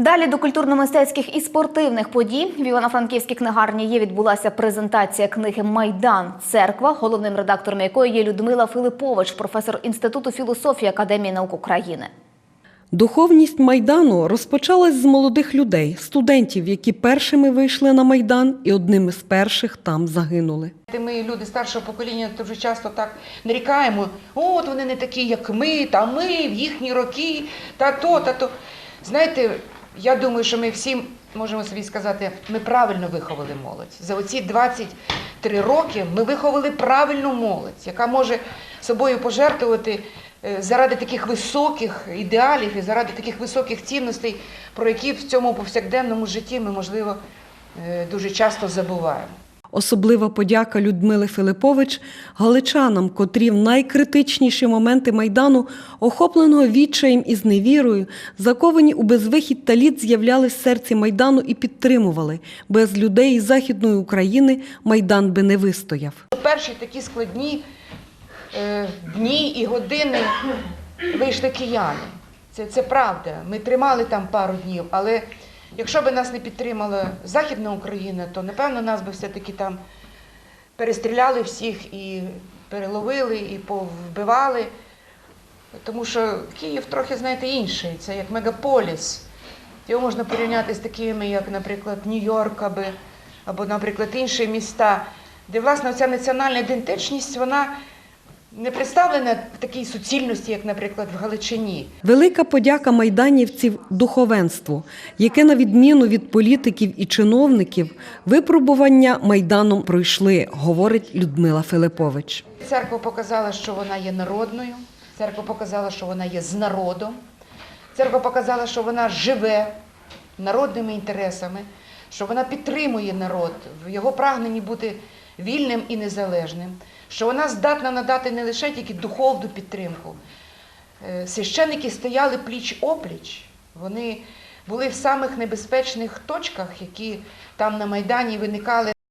Далі до культурно-мистецьких і спортивних подій в Івано-Франківській книгарні є відбулася презентація книги Майдан Церква, головним редактором якої є Людмила Филипович, професор інституту філософії Академії наук України. Духовність майдану розпочалась з молодих людей, студентів, які першими вийшли на майдан і одними з перших там загинули. Ми, люди старшого покоління, дуже часто так нарікаємо, от вони не такі, як ми, та ми в їхні роки, та то, та то. Знаєте, я думаю, що ми всі можемо собі сказати, ми правильно виховали молодь. За оці 23 роки ми виховали правильну молодь, яка може собою пожертвувати е, заради таких високих ідеалів і заради таких високих цінностей, про які в цьому повсякденному житті ми, можливо, е, дуже часто забуваємо. Особлива подяка Людмили Филипович галичанам, котрі в найкритичніші моменти майдану, охопленого відчаєм і зневірою, заковані у безвихідь та лід, з'являлись в серці майдану і підтримували. Без людей із західної України майдан би не вистояв. Перші такі складні е, дні і години вийшли кияни. Це, це правда. Ми тримали там пару днів, але якщо б нас не підтримала Західна Україна, то напевно нас би все-таки там перестріляли всіх і переловили, і повбивали. Тому що Київ трохи, знаєте, інший. Це як мегаполіс. Його можна порівняти з такими, як, наприклад, Нью-Йорк або, наприклад, інші міста, де, власне, ця національна ідентичність, вона не представлена в такій суцільності, як, наприклад, в Галичині. Велика подяка майданівців духовенству, яке, на відміну від політиків і чиновників, випробування майданом пройшли, говорить Людмила Филипович. Церква показала, що вона є народною, церква показала, що вона є з народом, церква показала, що вона живе народними інтересами, що вона підтримує народ в його прагненні бути вільним і незалежним, що вона здатна надати не лише тільки духовну підтримку. Е, Священники стояли пліч-опліч, вони були в самих небезпечних точках, які там на Майдані виникали.